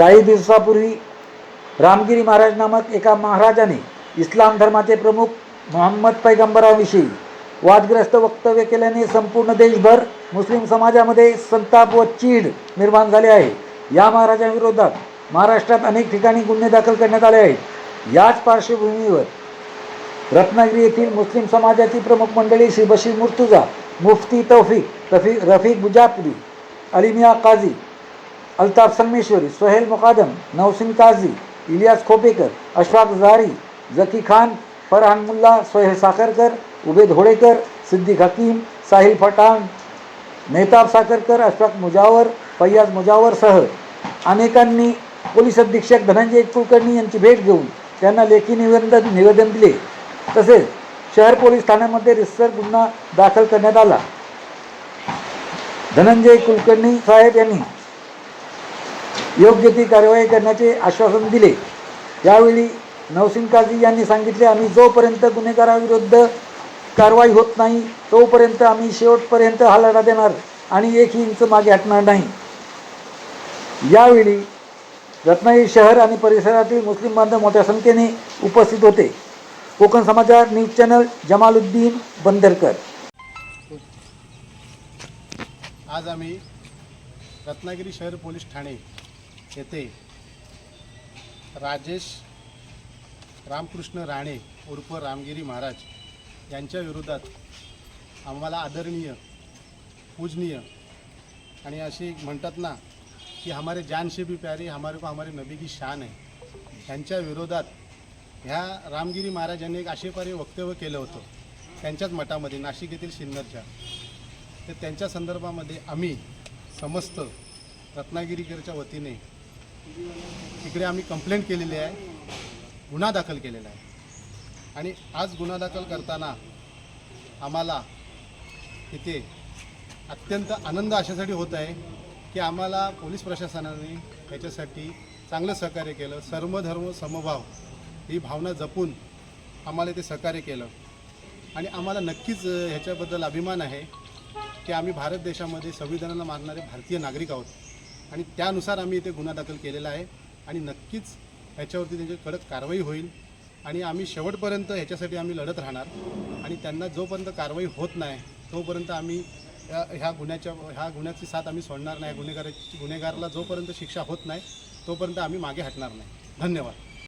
काही दिवसापूर्वी रामगिरी महाराज नामक एका महाराजाने इस्लाम धर्माचे प्रमुख मोहम्मद पैगंबराविषयी वादग्रस्त वक्तव्य केल्याने संपूर्ण देशभर मुस्लिम समाजामध्ये संताप व चीड निर्माण झाले आहे. या महाराजांविरोधात महाराष्ट्रात अनेक ठिकाणी गुन्हे दाखल करण्यात आले आहेत. याच पार्श्वभूमीवर रत्नागिरी येथील मुस्लिम समाजाची प्रमुख मंडळी श्री बशीर मुर्तुजा मुफ्ती तौफिक रफी रफिक बुजापुरी अलिमिया काझी अल्ताफ संगमेश्वरी सोहेल मुकादम नौसिन काझी इलियास खोपेकर अशफाक जारी जकी खान फरहान मुल्ला सोहेल साखरकर उबेद धोडेकर सिद्दीक हकीम साहिल फटाण मेहताब साखरकर अशफाक मुजावर फैयाज मुजावरसह अनेकांनी पोलीस अधीक्षक धनंजय कुलकर्णी यांची भेट घेऊन त्यांना लेखी निवेदन निवेदन दिले. तसेच शहर पोलीस ठाण्यामध्ये रिसर गुन्हा दाखल करण्यात आला. धनंजय कुलकर्णी साहेब यांनी योग्य ती कारवाई करण्याचे आश्वासन दिले. यावेळी नवसिंग काझी यांनी सांगितले आम्ही जोपर्यंत गुन्हेगाराविरुद्ध कारवाई होत नाही तोपर्यंत आम्ही शेवटपर्यंत हा लढा देणार आणि एकही इंच मागे हटणार नाही. यावेळी रत्नागिरी शहर आणि परिसरातील मुस्लिम बांधव मोठ्या संख्येने उपस्थित होते. Konkan Samachar news channel Jamaluddin Bandarkar. आज आम्ही रत्नागिरी शहर पोलीस ठाणे येथे राजेश रामकृष्ण राणे उर्फ रामगिरी महाराज यांच्या विरोधात आम्हाला आदरणीय पूजनीय आणि असे म्हणतात ना की हमारे जान से भी प्यारे हमारे को हमारे नबी की शान आहे त्यांच्या विरोधात ह्या रामगिरी महाराज यांनी एक आशेपारी वक्तव्य केलं होतं. त्यांच्याच मठामध्ये नाशिक येथील सिन्नरच्या तर त्यांच्या संदर्भामध्ये आम्ही समस्त रत्नागिरीकरच्या वतीने इकडे आम्ही कंप्लेंट केलेली आहे. गुन्हा दाखल केलेला आहे. आणि आज गुन्हा दाखल करताना आम्हाला इथे अत्यंत आनंद अशासाठी होत आहे की आम्हाला पोलीस प्रशासनाने याच्यासाठी चांगलं सहकार्य केलं. सर्वधर्म समभाव ही भावना जपून आम्हाला ते सहकार्य केलं. आणि आम्हाला नक्कीच ह्याच्याबद्दल अभिमान आहे की आम्ही भारत देशामध्ये संविधानाला मानणारे भारतीय नागरिक आहोत. आणि त्यानुसार आम्ही इथे गुन्हा दाखल केलेला आहे. आणि नक्कीच ह्याच्यावरती त्यांची कडक कारवाई होईल. आणि आम्ही शेवटपर्यंत ह्याच्यासाठी आम्ही लढत राहणार. आणि त्यांना जोपर्यंत कारवाई होत नाही तोपर्यंत आम्ही या- ह्या गुन्ह्याच्या ह्या गुन्ह्याची साथ आम्ही सोडणार नाही. गुन्हेगाराची गुन्हेगाराला जोपर्यंत शिक्षा होत नाही तोपर्यंत आम्ही मागे हटणार नाही. धन्यवाद.